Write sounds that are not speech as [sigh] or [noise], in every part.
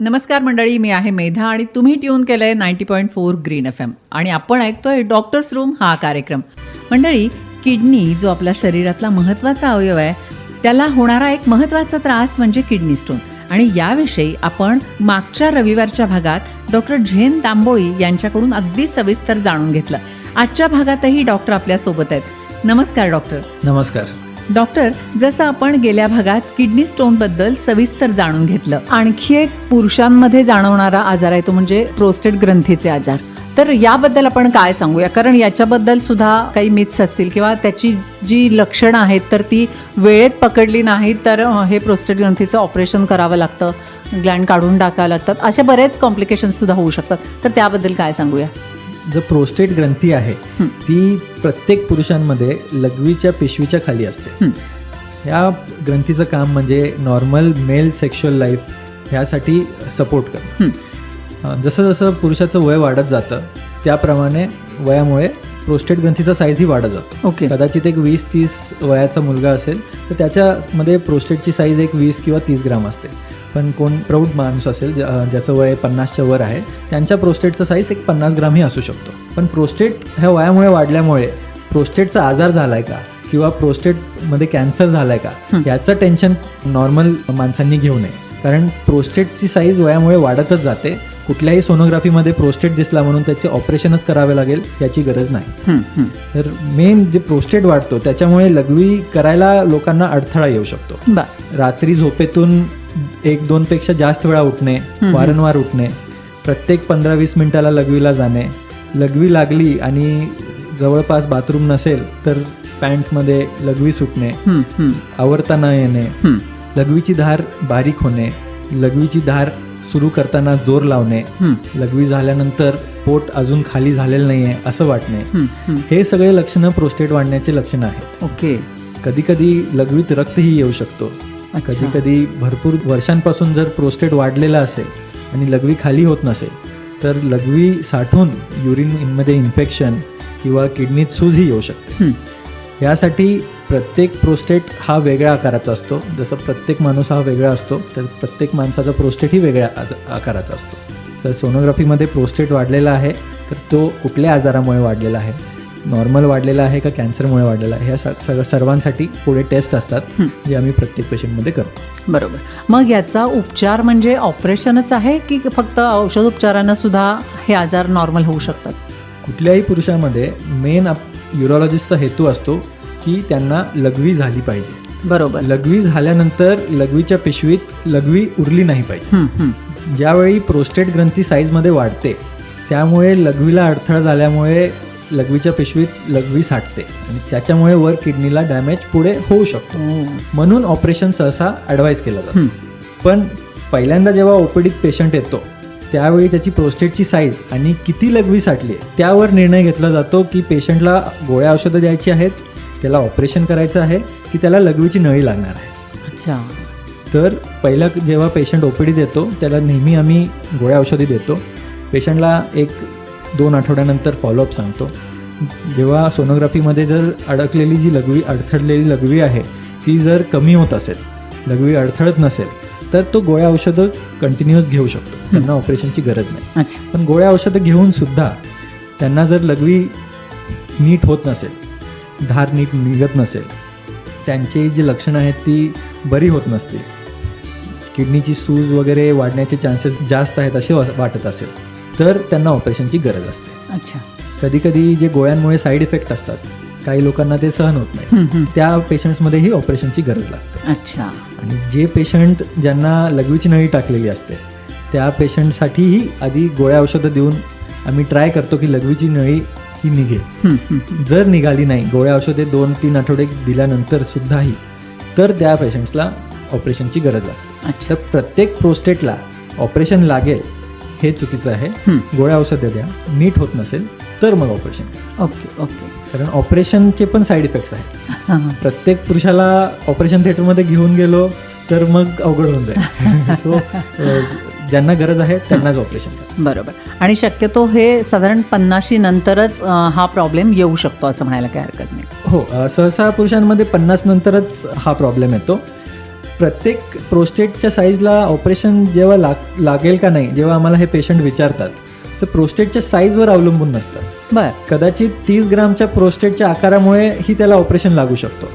नमस्कार मंडळी मी आहे मेधा आणि तुम्ही ट्यून केलं आहे ninety point four green F M. आणि आपण ऐकतोय डॉक्टर्स रूम हा कार्यक्रम. मंडळी किडनी जो आपल्या शरीरातला महत्त्वाचा अवयव आहे त्याला होणारा एक महत्त्वाचा त्रास म्हणजे किडनी स्टोन. आणि याविषयी आपण मागच्या रविवारच्या भागात डॉक्टर झेन तांबोळी यांच्याकडून अगदी सविस्तर जाणून घेतलं. आजच्या भागातही डॉक्टर आपल्यासोबत आहेत. नमस्कार डॉक्टर. नमस्कार. डॉक्टर जसं आपण गेल्या भागात किडनी स्टोनबद्दल सविस्तर जाणून घेतलं. आणखी एक पुरुषांमध्ये जाणवणारा आजार आहे तो म्हणजे प्रोस्टेट ग्रंथीचे आजार. तर याबद्दल आपण काय सांगूया? कारण याच्याबद्दल सुद्धा काही मिथ्स असतील किंवा त्याची जी लक्षणं आहेत तर ती वेळेत पकडली नाहीत तर हे प्रोस्टेट ग्रंथीचं ऑपरेशन करावं लागतं ग्लँड काढून टाकावं लागतात अशा बरेच कॉम्प्लिकेशन सुद्धा होऊ शकतात. तर त्याबद्दल काय सांगूया? जो प्रोस्टेट ग्रंथी आहे ती प्रत्येक पुरुषांमध्ये लघवीच्या पेशवीच्या खाली असते. हं. या ग्रंथीचं काम म्हणजे नॉर्मल मेल सेक्शुअल लाईफ ह्यासाठी सपोर्ट करणं. अं, जसं जसं पुरुषाचं वय वाढत जातं त्याप्रमाणे वयामुळे प्रोस्टेट ग्रंथीचा साईजही वाढत जातो. ओके. कदाचित एक वीस तीस वयाचा मुलगा असेल तर त्याच्यामध्ये प्रोस्टेटची साईज एक वीस किंवा तीस ग्राम असते. पण कोण प्रौढ माणूस असेल ज्याचं वय पन्नासच्या वर आहे त्यांच्या प्रोस्टेटचा साईज एक पन्नास ग्रामही असू शकतो. पण प्रोस्टेट ह्या वयामुळे वाढल्यामुळे प्रोस्टेटचा आजार झालाय का? किंवा प्रोस्टेटमध्ये कॅन्सर झालाय का. याचं टेन्शन नॉर्मल माणसांनी घेऊ नये. कारण प्रोस्टेटची साईज वयामुळे वाढतच जाते. कुठल्याही सोनोग्राफीमध्ये प्रोस्टेट दिसला म्हणून त्याचे ऑपरेशनच करावे लागेल याची गरज नाही. तर मेन जे प्रोस्टेट वाढतो त्याच्यामुळे लघवी करायला लोकांना अडथळा येऊ शकतो. रात्री झोपेतून एक दोन पेक्षा जास्त वेळा उठणे. वारंवार उठणे प्रत्येक पंधरा वीस मिनिटाला लघवीला जाणे. लघवी लागली आणि जवळपास बाथरूम नसेल तर पॅन्टमध्ये लघवी सुटणे आवरता न येणे. लघवीची धार बारीक होणे लघवीची धार सुरू करताना जोर लावणे लघवी झाल्यानंतर पोट अजून खाली झालेलं नाही आहे असं वाटणे. हं, सगळे लक्षणं प्रोस्टेट वाढण्याचे लक्षणं आहेत. ओके. कधी कधी लघवीत रक्तही येऊ शकतो. कधी कधी भरपूर वर्षांपासून जर प्रोस्टेट वाढलेला असेल आणि लघवी खाली होत नसेल तर लघवी साठून युरिनमध्ये इन्फेक्शन किंवा किडनीत सूजही येऊ शकते. हं, यासाठी प्रत्येक प्रोस्टेट हा वेगळ्या आकाराचा असतो. जसं प्रत्येक माणूस हा वेगळा असतो तर प्रत्येक माणसाचा प्रोस्टेटही वेगळ्या आज- आकाराचा असतो. तर सोनोग्राफीमध्ये प्रोस्टेट वाढलेला आहे तर तो कुठल्या आजारामुळे वाढलेला आहे? नॉर्मल वाढलेला आहे का कॅन्सरमुळे वाढलेला आहे? ह्या स- सगळं सर्वांसाठी पुढे टेस्ट असतात हं. जे आम्ही प्रत्येक पेशंटमध्ये करतो. बरोबर. मग याचा उपचार म्हणजे ऑपरेशनच आहे की फक्त औषधोपचारानं सुद्धा हे आजार नॉर्मल होऊ शकतात? कुठल्याही पुरुषामध्ये मेन युरोलॉजिस्टचा हेतू असतो की त्यांना लघवी झाली पाहिजे. बरोबर. लघवी झाल्यानंतर लघवीच्या पिशवीत लघवी उरली नाही पाहिजे. ज्यावेळी प्रोस्टेट ग्रंथी साईजमध्ये वाढते त्यामुळे लघवीला अडथळा झाल्यामुळे लघवीच्या पिशवीत लघवी साठते आणि त्याच्यामुळे वर किडनीला डॅमेज पुढे होऊ शकतो. ओ. म्हणून ऑपरेशन सहसा ॲडवाईस केलं जातं. हं, पण पहिल्यांदा जेव्हा ओपीडीत पेशंट येतो त्यावेळी त्याची प्रोस्टेटची साईज आणि किती लघवी साठली आहे त्यावर निर्णय घेतला जातो की पेशंटला गोळ्या औषधं द्यायची आहेत त्याला ऑपरेशन करायचं आहे की त्याला लघवीची नळी लागणार आहे. अच्छा. तर पहिला जेव्हा पेशंट ओपीडीत येतो त्याला नेहमी आम्ही गोळ्या औषधी देतो. पेशंटला एक दोन आठवड्यानंतर फॉलोअप सांगतो. जेव्हा सोनोग्राफीमध्ये जर अडकलेली जी लघवी अडथळलेली लघवी आहे ती जर कमी होत असेल लघवी अडथळत नसेल तर तो गोळ्या औषधं कंटिन्युअस घेऊ शकतो. त्यांना ऑपरेशनची गरज नाही. पण गोळ्या औषधं घेऊन सुद्धा त्यांना जर लघवी नीट होत नसेल धार नीट निघत नसेल त्यांची जी लक्षणं आहेत ती बरी होत नसतील. किडनीची सूज वगैरे वाढण्याचे चान्सेस जास्त आहेत असे वा- वाटत असेल. तर त्यांना ऑपरेशनची गरज असते. अच्छा. कधीकधी जे गोळ्यांमुळे साईड इफेक्ट असतात काही लोकांना ते सहन होत नाही. त्या पेशंट्समध्येही ऑपरेशनची गरज लागते. अच्छा. आणि जे पेशंट ज्यांना लघवीची नळी टाकलेली असते त्या पेशंटसाठीही आधी गोळ्या औषधं देऊन आम्ही ट्राय करतो की लघवीची नळी ही निघेल. जर निघाली नाही गोळ्या औषधे दोन तीन आठवडे दिल्यानंतर सुद्धाही तर त्या पेशंट्सला ऑपरेशनची गरज लागते. अच्छा. तर प्रत्येक प्रोस्टेटला ऑपरेशन लागेल हे चुकीचं आहे. गोळ्या औषधं द्या. नीट होत नसेल तर मग ऑपरेशन. Okay okay. कारण ऑपरेशनचे पण साईड इफेक्ट्स आहेत. प्रत्येक पुरुषाला ऑपरेशन थिएटरमध्ये घेऊन गेलो तर मग अवघड होऊन जाईल. [laughs] सो ज्यांना गरज आहे त्यांनाच ऑपरेशन बरोबर. आणि शक्यतो हे साधारण पन्नाशी नंतरच हा प्रॉब्लेम येऊ शकतो असं म्हणायला काही हरकत नाही. हो सहसा पुरुषांमध्ये पन्नास नंतरच हा प्रॉब्लेम येतो. प्रत्येक प्रोस्टेटच्या साईजला ऑपरेशन जेव्हा लाग लागेल का नाही जेव्हा आम्हाला हे पेशंट विचारतात तर प्रोस्टेटच्या साईजवर अवलंबून नसतं. बर. कदाचित तीस ग्रामच्या प्रोस्टेटच्या आकारामुळे ही त्याला ऑपरेशन लागू शकतो.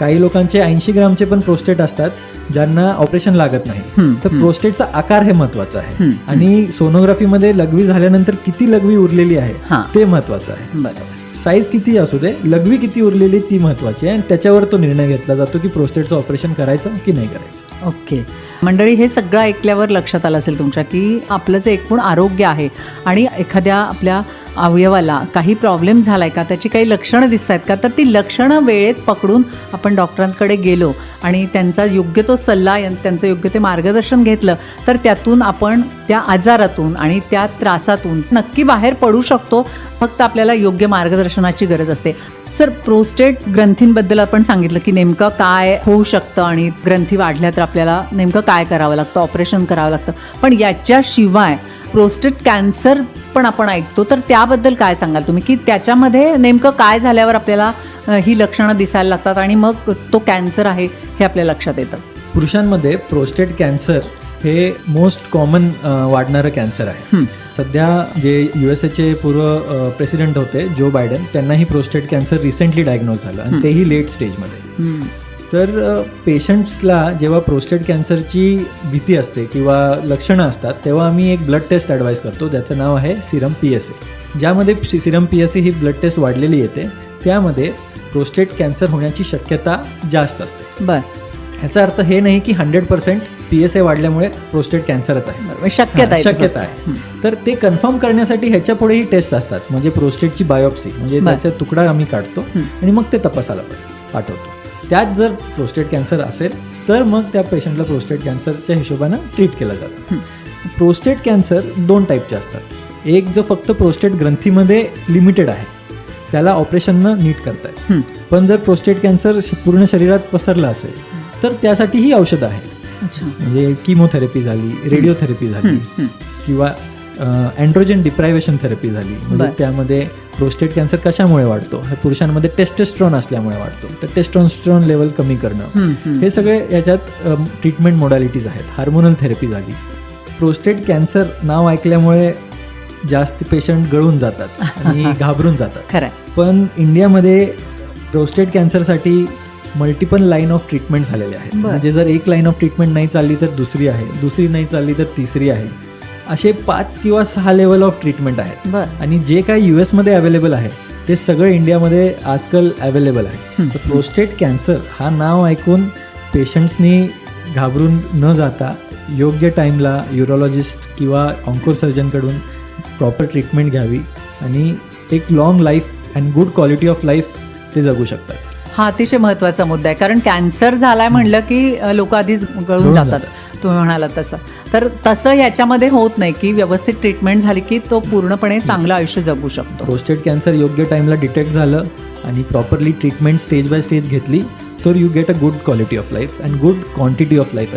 काही लोकांचे ऐंशी ग्रामचे पण प्रोस्टेट असतात ज्यांना ऑपरेशन लागत नाही. तर प्रोस्टेटचा आकार हे महत्वाचं आहे. आणि सोनोग्राफीमध्ये लघवी झाल्यानंतर किती लघवी उरलेली आहे. ते महत्वाचं आहे. बरोबर. साईज किती असू दे लघवी किती उरलेली ती महत्वाची आहे. आणि त्याच्यावर तो निर्णय घेतला जातो की प्रोस्टेटचं ऑपरेशन करायचं की नाही करायचं. ओके. मंडळी हे सगळं ऐकल्यावर लक्षात आलं असेल तुमच्या की आपलं जे एकूण आरोग्य आहे आणि एखाद्या आपल्या अवयवाला काही प्रॉब्लेम झाला आहे का? त्याची काही लक्षणं दिसत आहेत का? तर ती लक्षणं वेळेत पकडून आपण डॉक्टरांकडे गेलो आणि त्यांचा योग्य तो सल्ला त्यांचं योग्य ते मार्गदर्शन घेतलं तर त्यातून आपण त्या आजारातून आणि त्या त्रासातून नक्की बाहेर पडू शकतो. फक्त आपल्याला योग्य मार्गदर्शनाची गरज असते. सर प्रोस्टेट ग्रंथींबद्दल आपण सांगितलं की नेमकं काय होऊ शकतं आणि ग्रंथी वाढल्या तर आपल्याला नेमकं काय करावं लागतं? ऑपरेशन करावं लागतं. पण याच्याशिवाय प्रोस्टेट कॅन्सर पण आपण ऐकतो तर त्याबद्दल काय सांगाल तुम्ही की त्याच्यामध्ये नेमकं काय झाल्यावर आपल्याला ही लक्षणं दिसायला लागतात आणि मग तो कॅन्सर आहे हे आपल्या लक्षात येतं पुरुषांमध्ये प्रोस्टेट कॅन्सर हे मोस्ट कॉमन वाढणारं कॅन्सर आहे. सध्या जे यू एस एचे पूर्व प्रेसिडेंट होते जो बायडन त्यांनाही प्रोस्टेट कॅन्सर रिसेंटली डायग्नोज झालं आणि. तेही लेट स्टेजमध्ये. तर पेशंट्सला जेव्हा प्रोस्टेट कॅन्सरची भीती असते किंवा लक्षणं असतात तेव्हा आम्ही एक ब्लड टेस्ट ॲडवाईस करतो. ज्याचं नाव आहे सिरम पी एस ए ज्यामध्ये सिरम पी एस ए ही ब्लड टेस्ट वाढलेली येते. त्यामध्ये प्रोस्टेट कॅन्सर होण्याची शक्यता जास्त असते. बर. ह्याचा अर्थ हे नाही की hundred percent P S A वाढल्यामुळे प्रोस्टेट कॅन्सरच आहे. बरोबर. शक्यता आहे शक्यता आहे. तर ते कन्फर्म करण्यासाठी ह्याच्या पुढेही टेस्ट असतात. म्हणजे प्रोस्टेटची बायोप्सी म्हणजे. त्याचा तुकडा आम्ही काढतो. आणि मग ते तपासायला पाठ- पाठवतो. त्यात जर प्रोस्टेट कॅन्सर असेल तर मग त्या पेशंटला प्रोस्टेट कॅन्सरच्या हिशोबानं ट्रीट केलं जातं. प्रोस्टेट कॅन्सर दोन टाईपचे असतात. एक जो फक्त प्रोस्टेट ग्रंथीमध्ये लिमिटेड आहे त्याला ऑपरेशननं नीट करतायत हं. पण जर प्रोस्टेट कॅन्सर पूर्ण शरीरात पसरलं असेल तर त्यासाठीही औषधं आहेत. अच्छा. म्हणजे किमोथेरपी झाली रेडिओथेरपी झाली हं, हं. किंवा अँड्रोजन डिप्रायव्हेशन थेरपी झाली. म्हणजे. त्यामध्ये प्रोस्टेट कॅन्सर कशामुळे वाढतो? हे पुरुषांमध्ये टेस्टेस्ट्रॉन असल्यामुळे वाढतो. तर टेस्टोस्ट्रॉन लेवल कमी करणं. हं, सगळे याच्यात ट्रीटमेंट मोडॅलिटीज आहेत. हार्मोनल थेरपी झाली. प्रोस्टेट कॅन्सर नाव ऐकल्यामुळे जास्त पेशंट गळून जातात आणि [laughs] घाबरून जातात. पण इंडियामध्ये प्रोस्टेट कॅन्सरसाठी मल्टिपल लाईन ऑफ ट्रीटमेंट झालेले आहेत. म्हणजे जर एक लाईन ऑफ ट्रीटमेंट नाही चालली तर दुसरी आहे. दुसरी नाही चालली तर तिसरी आहे. असे पाच किंवा सहा लेवल ऑफ ट्रीटमेंट आहेत. बर. आणि जे काही यू एसमध्ये अवेलेबल आहे ते सगळं इंडियामध्ये आजकाल अवेलेबल आहे. तर प्रोस्टेट कॅन्सर हा नाव ऐकून पेशंट्सनी घाबरून न जाता योग्य टाईमला युरोलॉजिस्ट किंवा ऑन्कोर सर्जनकडून प्रॉपर ट्रीटमेंट घ्यावी आणि एक long life and good quality of life ते जगू शकतात. हा अतिशय महत्त्वाचा मुद्दा आहे. कारण कॅन्सर झालाय म्हणलं की लोक आधीच गळून जातात. तुम्ही म्हणालात तसं. तर तसं ह्याच्यामध्ये होत नाही की व्यवस्थित ट्रीटमेंट झाली की तो पूर्णपणे चांगलं आयुष्य जगू शकतो. प्रोस्टेट कॅन्सर योग्य टाईमला डिटेक्ट झालं आणि properly treatment stage by stage घेतली तर you get a good quality of life and good quantity of life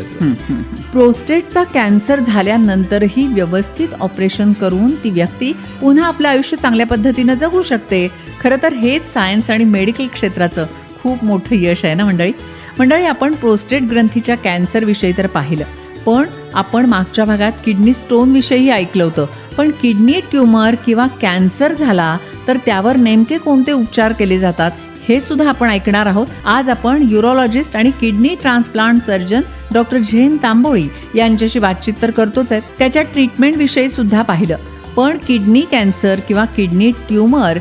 प्रोस्टेटचा cancer झाल्यानंतरही व्यवस्थित ऑपरेशन करून ती व्यक्ती पुन्हा आपलं आयुष्य चांगल्या पद्धतीनं जगू शकते. खरं तर हेच सायन्स आणि मेडिकल क्षेत्राचं खूप मोठं यश आहे ना मंडळी? मंडळी आपण प्रोस्टेट ग्रंथीच्या कॅन्सरविषयी तर पाहिलं. पण आपण मागच्या भागात किडनी स्टोनविषयी ऐकलं होतं. पण किडनी ट्यूमर किंवा कॅन्सर झाला तर त्यावर नेमके कोणते उपचार केले जातात हे सुद्धा आपण ऐकणार आहोत. आज आपण युरोलॉजिस्ट आणि kidney transplant surgeon doctor Zain Tamboli यांच्याशी बातचीत तर करतोच आहेत त्याच्या ट्रीटमेंटविषयी सुद्धा पाहिलं. पण किडनी कॅन्सर किंवा किडनी ट्यूमर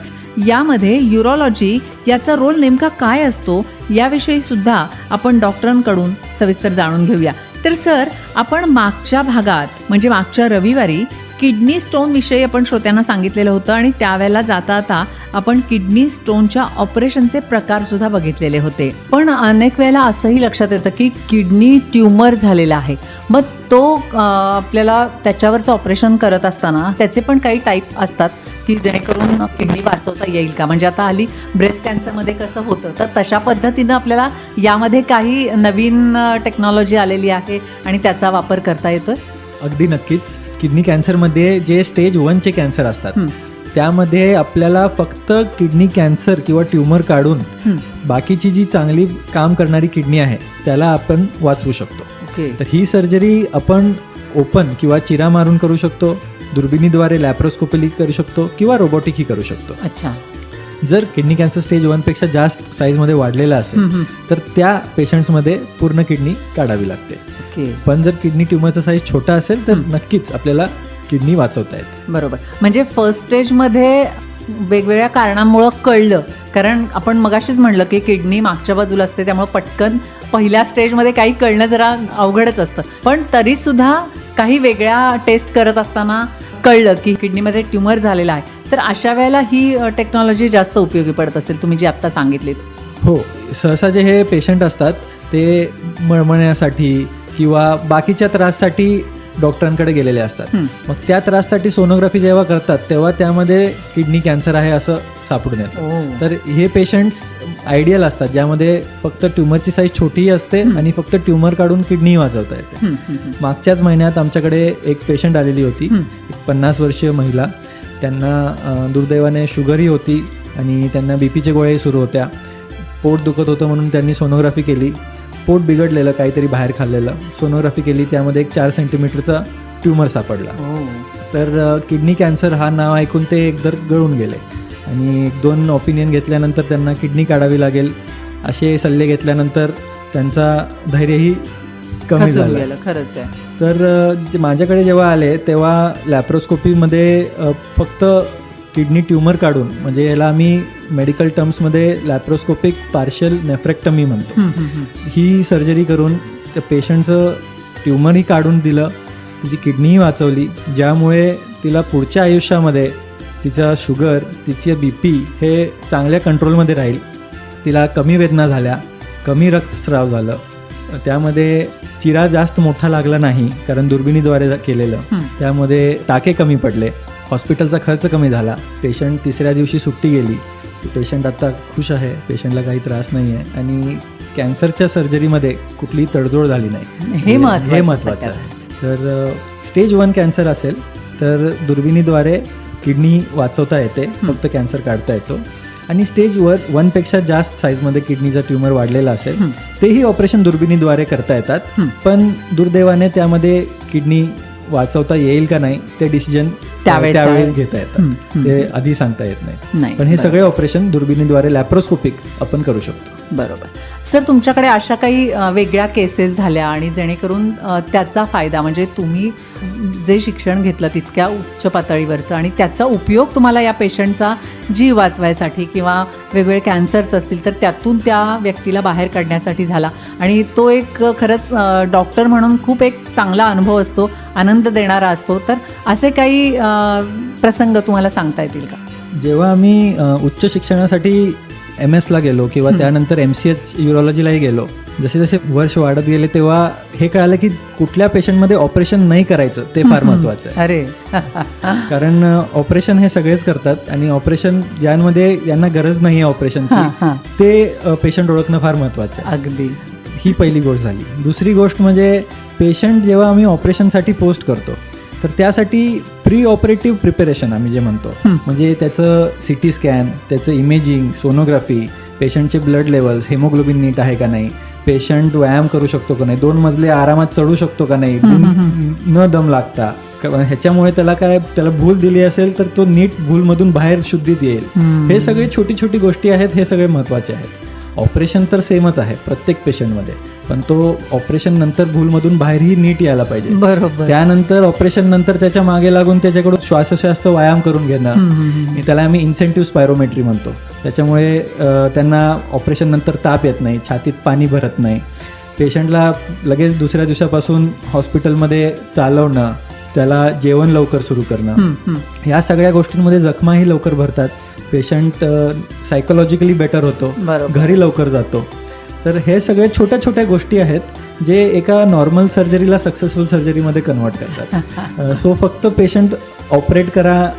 यामध्ये युरोलॉजी याचा रोल नेमका काय असतो याविषयी सुद्धा आपण डॉक्टरांकडून सविस्तर जाणून घेऊया. तर सर आपण मागच्या भागात म्हणजे मागच्या रविवारी किडनी स्टोन विषयी आपण श्रोत्यांना सांगितलेलं होतं आणि त्यावेळेला जाता आता आपण किडनी स्टोनच्या ऑपरेशनचे प्रकार सुद्धा बघितलेले होते. पण अनेक वेळेला असंही लक्षात येतं की किडनी ट्यूमर झालेला आहे. मग तो आपल्याला त्याच्यावरचं ऑपरेशन करत असताना त्याचे पण काही टाईप असतात. की जेणेकरून किडनी वाचवता येईल का? म्हणजे आता हल्ली ब्रेस्ट कॅन्सरमध्ये कसं होतं? तर तशा पद्धतीनं आपल्याला यामध्ये काही नवीन टेक्नॉलॉजी आलेली आहे आणि त्याचा वापर करता येतोय? अगदी नक्कीच. किडनी कॅन्सरमध्ये जे स्टेज वनचे कॅन्सर असतात. त्यामध्ये आपल्याला फक्त किडनी कॅन्सर किंवा ट्युमर काढून बाकीची जी चांगली काम करणारी किडनी आहे त्याला आपण वाचवू शकतो. तर ही सर्जरी आपण ओपन किंवा चिरा मारून करू शकतो. दुर्बिणीद्वारे लॅप्रोस्कोपली करू शकतो किंवा रोबोटिकही करू शकतो. अच्छा. जर किडनी कॅन्सर स्टेज वनपेक्षा जास्त साईजमध्ये वाढलेला असेल तर त्या पेशंट्समध्ये पूर्ण किडनी काढावी लागते. ओके. पण जर किडनी ट्युमरचा साईज छोटा असेल तर. नक्कीच आपल्याला किडनी वाचवता येते. बरोबर. म्हणजे फर्स्ट स्टेजमध्ये वेगवेगळ्या कारणांमुळं कळलं. कारण आपण मगाशीच म्हणलं की किडनी मागच्या बाजूला असते त्यामुळे पटकन पहिल्या स्टेजमध्ये काही कळणं जरा अवघडच असतं. पण तरीसुद्धा काही वेगळ्या टेस्ट करत असताना कळलं की किडनीमध्ये ट्युमर झालेला आहे. तर अशा वेळेला ही टेक्नॉलॉजी जास्त उपयोगी पडत असेल तुम्ही जी आत्ता सांगितलीत. हो सहसा जे हे पेशंट असतात ते मळमळण्यासाठी किंवा बाकीच्या त्राससाठी डॉक्टरांकडे गेलेले असतात हं, मग त्या त्राससाठी सोनोग्राफी जेव्हा करतात तेव्हा त्यामध्ये किडनी कॅन्सर आहे असं सापडून येतं ओ. तर हे पेशंट्स आयडियल असतात ज्यामध्ये फक्त ट्युमरची साईज छोटीही असते हं. आणि फक्त ट्युमर काढून किडनी वाचवता येते हं, हं, हं. मागच्याच महिन्यात आमच्याकडे एक पेशंट आलेली होती हं. एक पन्नास वर्षीय महिला त्यांना दुर्दैवाने शुगरही होती आणि त्यांना बी पीचे गोळ्याही सुरू होत्या पोट दुखत होतं म्हणून त्यांनी सोनोग्राफी केली पोट बिघडलेलं काहीतरी बाहेर खाल्लेलं. सोनोग्राफी केली त्यामध्ये एक चार सेंटीमीटरचा ट्युमर सापडला. ओ. तर किडनी कॅन्सर हा नाव ऐकून ते एकदर गळून गेले. आणि एक दोन ओपिनियन घेतल्यानंतर त्यांना किडनी काढावी लागेल असे सल्ले घेतल्यानंतर त्यांचा धैर्यही कमी झालं. खरंच आहे. तर माझ्याकडे जेव्हा आले तेव्हा लॅप्रोस्कोपीमध्ये फक्त किडनी ट्युमर काढून म्हणजे याला आम्ही मेडिकल टर्म्समध्ये लॅप्रोस्कोपिक पार्शियल नेफ्रेक्टमी म्हणतो. हं, सर्जरी करून त्या पेशंटचं ट्युमरही काढून दिलं तिची किडनीही वाचवली ज्यामुळे तिला पुढच्या आयुष्यामध्ये तिचा शुगर तिचे बी पी हे चांगल्या कंट्रोलमध्ये राहील. तिला कमी वेदना झाल्या कमी रक्तस्राव झालं. त्यामध्ये चिरा जास्त मोठा लागला नाही कारण दुर्बिणीद्वारे केलेलं. त्यामध्ये टाके कमी पडले. हॉस्पिटलचा खर्च कमी झाला. पेशंट तिसऱ्या दिवशी सुट्टी गेली. पेशंट आता खुश आहे. पेशंटला काही त्रास नाही आहे आणि कॅन्सरच्या सर्जरीमध्ये कुठलीही तडजोड झाली नाही. हे महत्त्वाचं हे महत्त्वाचं सगळ्यात. आहे. तर स्टेज वन कॅन्सर असेल तर दुर्बिणीद्वारे किडनी वाचवता येते. फक्त कॅन्सर काढता येतो. आणि स्टेज वर वनपेक्षा जास्त साईजमध्ये किडनीचा ट्युमर वाढलेला असेल. तेही ऑपरेशन दुर्बिणीद्वारे करता येतात. पण दुर्दैवाने त्यामध्ये किडनी वाचवता येईल का नाही ते डिसिजन. त्यावेळेस घेता येतात. ते आधी सांगता येत नाही पण हे. सगळे ऑपरेशन दुर्बिणीद्वारे लॅप्रोस्कोपिक आपण करू शकतो बरोबर सर तुमच्याकडे अशा काही वेगळ्या केसेस झाल्या आणि जेणेकरून त्याचा फायदा म्हणजे तुम्ही जे शिक्षण घेतलं तितक्या उच्च पातळीवरचं आणि त्याचा उपयोग तुम्हाला या पेशंटचा जीव वाचवायसाठी किंवा वेगवेगळे कॅन्सर्स असतील तर त्यातून त्या व्यक्तीला बाहेर काढण्यासाठी झाला. आणि तो एक खरंच डॉक्टर म्हणून खूप एक चांगला अनुभव असतो आनंद देणारा असतो. तर असे काही प्रसंग तुम्हाला सांगता येतील का? जेव्हा आम्ही उच्च शिक्षणासाठी एम एसला गेलो किंवा. त्यानंतर एम सी एच युरोलॉजीलाही गेलो. जसे जसे वर्ष वाढत गेले तेव्हा हे कळालं की कुठल्या पेशंटमध्ये ऑपरेशन नाही करायचं ते फार. महत्त्वाचं आहे. अरे. [laughs] कारण ऑपरेशन हे सगळेच करतात आणि ऑपरेशन ज्यांमध्ये यांना गरज नाही आहे ऑपरेशनची ते पेशंट ओळखणं फार महत्त्वाचं आहे. अगदी. ही पहिली गोष्ट झाली. दुसरी गोष्ट म्हणजे पेशंट जेव्हा आम्ही ऑपरेशनसाठी पोस्ट करतो तर त्यासाठी प्री ऑपरेटिव्ह प्रिपेरेशन आम्ही जे म्हणतो. म्हणजे त्याचं सी टी स्कॅन त्याचं इमेजिंग सोनोग्राफी पेशंटचे ब्लड लेवल्स हेमोग्लोबिन नीट आहे का नाही पेशंट व्यायाम करू शकतो का नाही दोन मजले आरामात चढू शकतो का नाही न दम लागता. ह्याच्यामुळे त्याला काय त्याला भूल दिली असेल तर तो नीट भूलमधून बाहेर शुद्धीत येईल. हे. सगळे छोटी छोटी गोष्टी आहेत हे सगळे महत्त्वाचे आहेत. ऑपरेशन तर सेमच आहे प्रत्येक पेशंटमध्ये पण तो ऑपरेशन नंतर भूलमधून बाहेरही नीट यायला पाहिजे. बरोबर. त्यानंतर ऑपरेशन नंतर त्याच्यामागे लागून त्याच्याकडून श्वासोश्वास व्यायाम करून घेणं. त्याला आम्ही इन्सेंटिव्ह स्पायरोमेट्री म्हणतो. त्याच्यामुळे त्यांना ऑपरेशन नंतर ताप येत नाही छातीत पाणी भरत नाही. पेशंटला लगेच दुसऱ्या दिवसापासून हॉस्पिटलमध्ये चालवणं त्याला जेवण लवकर सुरू करणं. या सगळ्या गोष्टींमध्ये जखमाही लवकर भरतात पेशंट सायकोलॉजिकली बेटर होतो. घरी लवकर जातो तर हे सगळे छोट्या छोट्या गोष्टी आहेत जे एका नॉर्मल सर्जरीला सक्सेसफुल सर्जरीमध्ये कन्वर्ट करतात [laughs] सो फक्त पेशंट ऑपरेट करा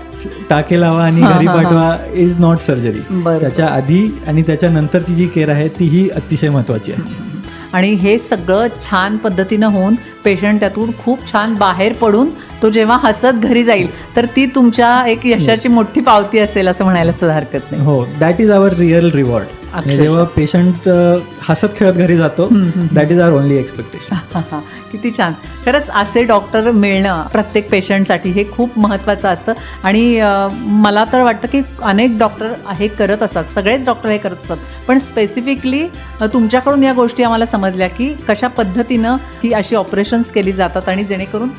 टाके लावा आणि हा, घरी हा, हा. पाठवा इज नॉट सर्जरी. त्याच्या आधी आणि त्याच्या नंतरची जी केअर आहे तीही अतिशय महत्वाची आहे आणि हे सगळं छान पद्धतीनं होऊन पेशंट त्यातून खूप छान बाहेर पडून तो जेव्हा हसत घरी जाईल तर ती तुमच्या एक यशाची मोठी पावती असेल असं म्हणायला सुद्धा हरकत नाही. हो that is our real reward जेव्हा पेशंट हसत खेळत घरी जातो that is our only expectation किती छान. खरंच असे डॉक्टर मिळणं प्रत्येक पेशंटसाठी हे खूप महत्त्वाचं असतं. आणि मला तर वाटतं की अनेक डॉक्टर हे करत असतात. सगळेच डॉक्टर हे करत असतात. पण स्पेसिफिकली तुमच्याकडून या गोष्टी आम्हाला समजल्या की कशा पद्धतीनं ही अशी ऑपरेशन्स केली जातात आणि जेणेकरून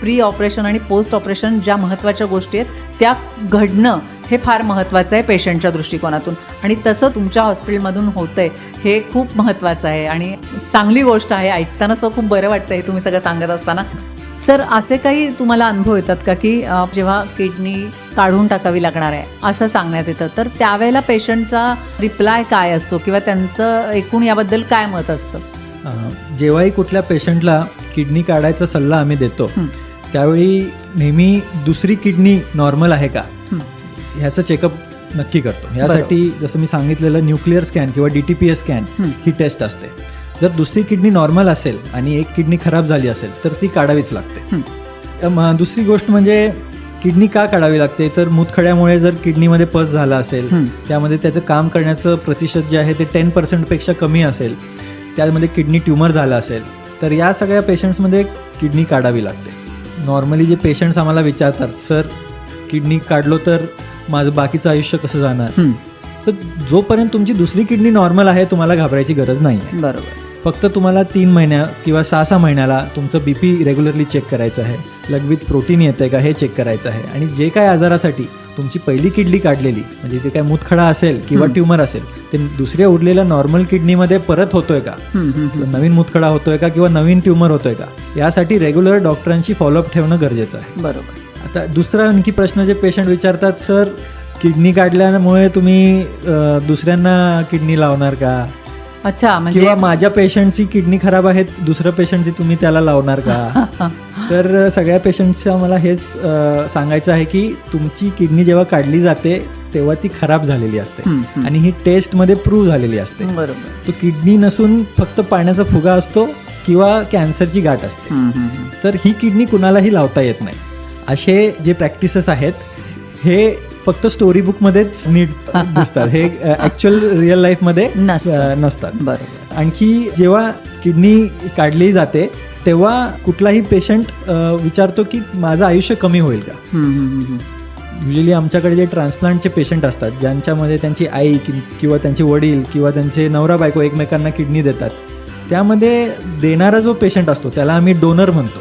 प्री ऑपरेशन आणि पोस्ट ऑपरेशन ज्या महत्त्वाच्या गोष्टी आहेत त्या घडणं हे फार महत्त्वाचं आहे पेशंटच्या दृष्टिकोनातून. आणि तसं तुमच्या हॉस्पिटलमधून होतं आहे हे खूप महत्त्वाचं आहे. आणि चांगली गोष्ट आहे ऐकताना सुद्धा खूप बरं वाटतं हे तुम्ही सगळं सांगत असताना. सर असे काही तुम्हाला अनुभव येतात का की जेव्हा किडनी काढून टाकावी लागणार आहे असं सांगण्यात येतं तर त्यावेळेला पेशंटचा रिप्लाय काय असतो किंवा त्यांचं एकूण याबद्दल काय मत असतं? जेव्हाही कुठल्या पेशंटला किडनी काढायचा सल्ला आम्ही देतो. त्यावेळी नेहमी दुसरी किडनी नॉर्मल आहे का. ह्याचं चेकअप नक्की करतो. यासाठी जसं मी सांगितलेलं न्यूक्लिअर स्कॅन किंवा D T P S scan हं. टेस्ट असते. जर दुसरी किडनी नॉर्मल असेल आणि एक किडनी खराब झाली असेल तर ती काढावीच लागते. दुसरी गोष्ट म्हणजे किडनी का काढावी लागते? तर मूतखड्यामुळे जर किडनीमध्ये पस झाला असेल. त्यामध्ये त्याचं काम करण्याचं प्रतिशत जे आहे ते टेन पर्सेंटपेक्षा कमी असेल. त्यामध्ये किडनी ट्युमर झालं असेल तर या सगळ्या पेशंट्समध्ये किडनी काढावी लागते. नॉर्मली जे पेशंट्स आम्हाला विचारतात सर किडनी काढलो तर माझं बाकीचं आयुष्य कसं जाणार. तर जोपर्यंत तुमची दुसरी किडनी नॉर्मल आहे तुम्हाला घाबरायची गरज नाही आहे बरोबर. फक्त तुम्हाला तीन महिन्या किंवा सहा सहा महिन्याला तुमचं बी पी रेग्युलरली चेक करायचं आहे. लघवीत प्रोटीन येतं आहे का हे चेक करायचं आहे. आणि जे काय आजारासाठी तुमची पहिली किडनी काढलेली म्हणजे ते काय मुतखडा असेल किंवा. ट्युमर असेल ते दुसऱ्या उरलेल्या नॉर्मल किडनीमध्ये परत होतोय का. नवीन मुतखडा होतोय का किंवा नवीन ट्युमर होतोय का? यासाठी रेग्युलर डॉक्टरांशी फॉलोअप ठेवणं गरजेचं आहे. बरोबर. आता दुसरा आणखी प्रश्न जे पेशंट विचारतात सर किडनी काढल्यामुळे तुम्ही दुसऱ्यांना किडनी लावणार का? अच्छा म्हणजे माझ्या पेशंटची किडनी खराब आहे दुसऱ्या पेशंटची तुम्ही त्याला लावणार का? [laughs] तर सगळ्या पेशंटच्या मला हेच सांगायचं आहे की तुमची किडनी जेव्हा काढली जाते तेव्हा ती खराब झालेली असते. आणि ही टेस्टमध्ये प्रूव्ह झालेली असते. बरोबर. तो किडनी नसून फक्त पाण्याचा फुगा असतो किंवा कॅन्सरची गाठ असते. तर ही किडनी कुणालाही लावता येत नाही. असे जे प्रॅक्टिसेस आहेत हे फक्त स्टोरी बुकमध्येच नीट दिसतात. हे ॲक्च्युअल रिअल लाईफमध्ये नसतात. बरोबर. आणखी जेव्हा किडनी काढली जाते तेव्हा कुठलाही पेशंट विचारतो की माझं आयुष्य कमी होईल का. युजली आमच्याकडे जे ट्रान्सप्लांटचे पेशंट असतात ज्यांच्यामध्ये त्यांची आई किंवा त्यांचे वडील किंवा त्यांचे नवरा बायको एकमेकांना किडनी देतात त्यामध्ये देणारा जो पेशंट असतो त्याला आम्ही डोनर म्हणतो.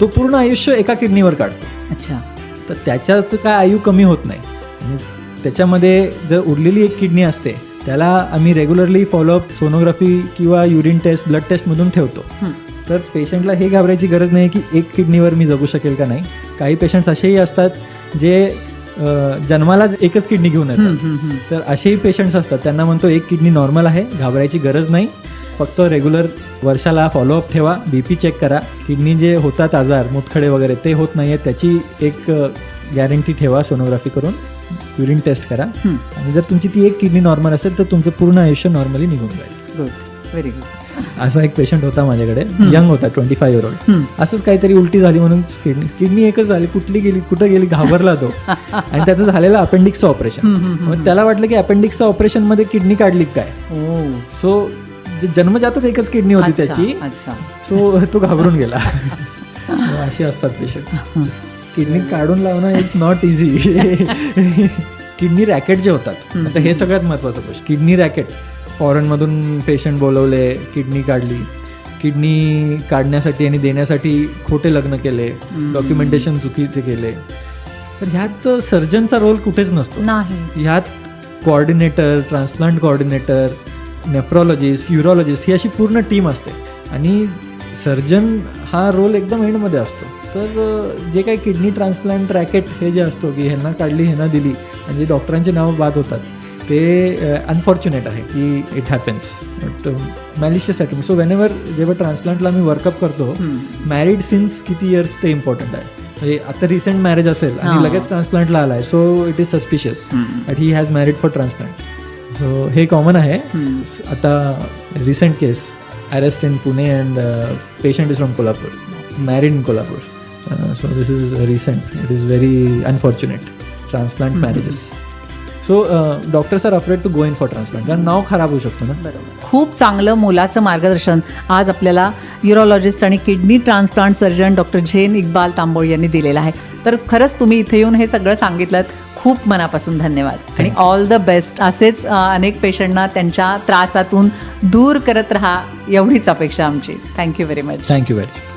तो पूर्ण आयुष्य एका किडनीवर काढतो. अच्छा. तर त्याच्याचं काय आयु कमी होत नाही. आणि त्याच्यामध्ये जर उरलेली एक किडनी असते त्याला आम्ही रेग्युलरली फॉलोअप सोनोग्राफी किंवा युरिन टेस्ट ब्लड टेस्टमधून ठेवतो. तर पेशंटला हे घाबरायची गरज नाही की एक किडनीवर मी जगू शकेल का नाही. काही पेशंट्स असेही असतात जे अं, जन्मालाच एकच किडनी घेऊन येतात. तर असेही पेशंट्स असतात. त्यांना म्हणतो एक किडनी नॉर्मल आहे घाबरायची गरज नाही. फक्त रेग्युलर वर्षाला फॉलोअप ठेवा बी पी चेक करा. किडनी जे होतात आजार मुतखडे वगैरे ते होत नाही आहेत त्याची एक गॅरंटी ठेवा सोनोग्राफी करून. युरिन टेस्ट करा. हं. आणि जर तुमची ती एक किडनी नॉर्मल असेल तर तुमचं पूर्ण आयुष्य नॉर्मली निघून जाईल. गुड व्हेरी गुड असा एक पेशंट होता माझ्याकडे. हं. यंग होता ट्वेंटी फाय इयर ओल्ड हं. असंच काहीतरी उलटी झाली म्हणून किडनी किडनी एकच झाली कुठली गेली कुठं गेली घाबरला तो. [laughs] आणि त्याचं झालेलं अपेंडिक्सचं ऑपरेशन हं, हं, हं, मग त्याला वाटलं की अपेंडिक्सचं ऑपरेशनमध्ये किडनी काढली काय? सो जन्मजातच एकच किडनी होती त्याची अच्छा. सो तो घाबरून गेला. [laughs] असे असतात पेशंट किडनी काढून लावणं is not easy kidney racket जे होतात. आता हे सगळ्यात महत्त्वाचं गोष्ट. किडनी रॅकेट फॉरेनमधून पेशंट बोलवले किडनी काढली. किडनी काढण्यासाठी आणि देण्यासाठी खोटे लग्न केले. डॉक्युमेंटेशन चुकीचे केले. तर ह्यात सर्जनचा रोल कुठेच नसतो. ह्यात coordinator transplant coordinator nephrologist urologist ही अशी पूर्ण टीम असते. आणि सर्जन हा रोल एकदम एंडमध्ये असतो. तर जे काही किडनी ट्रान्सप्लांट रॅकेट हे जे असतो की ह्यांना काढली ह्यांना दिली आणि जे डॉक्टरांचे नावं बाद होतात ते अनफॉर्च्युनेट आहे की it happens but malicious atom so whenever जेव्हा ट्रान्सप्लांटला आम्ही वर्कअप करतो. मॅरिड सिन्स किती इयर्स ते इम्पॉर्टंट आहे. म्हणजे आता रिसेंट मॅरेज असेल. आणि लगेच ट्रान्सप्लांटला आलाय. So it is suspicious. But he has married for transplant so हे कॉमन आहे. आता recent case arrest in Pune and patient is from Kolhapur married in Kolhapur so this is recent it is very unfortunate transplant marriages so doctors are afraid to go in for transplant कारण नाव खराब होऊ शकतो ना. बरोबर. खूप चांगलं मोलाचं मार्गदर्शन आज आपल्याला युरोलॉजिस्ट आणि kidney transplant surgeon doctor Zain Iqbal Tambol यांनी दिलेलं आहे. तर खरंच तुम्ही इथे येऊन हे सगळं सांगितलं खूप मनापासून धन्यवाद. आणि ऑल द बेस्ट असेच अनेक पेशंटना त्यांच्या त्रासातून दूर करत राहा एवढीच अपेक्षा आमची. Thank you very much thank you very much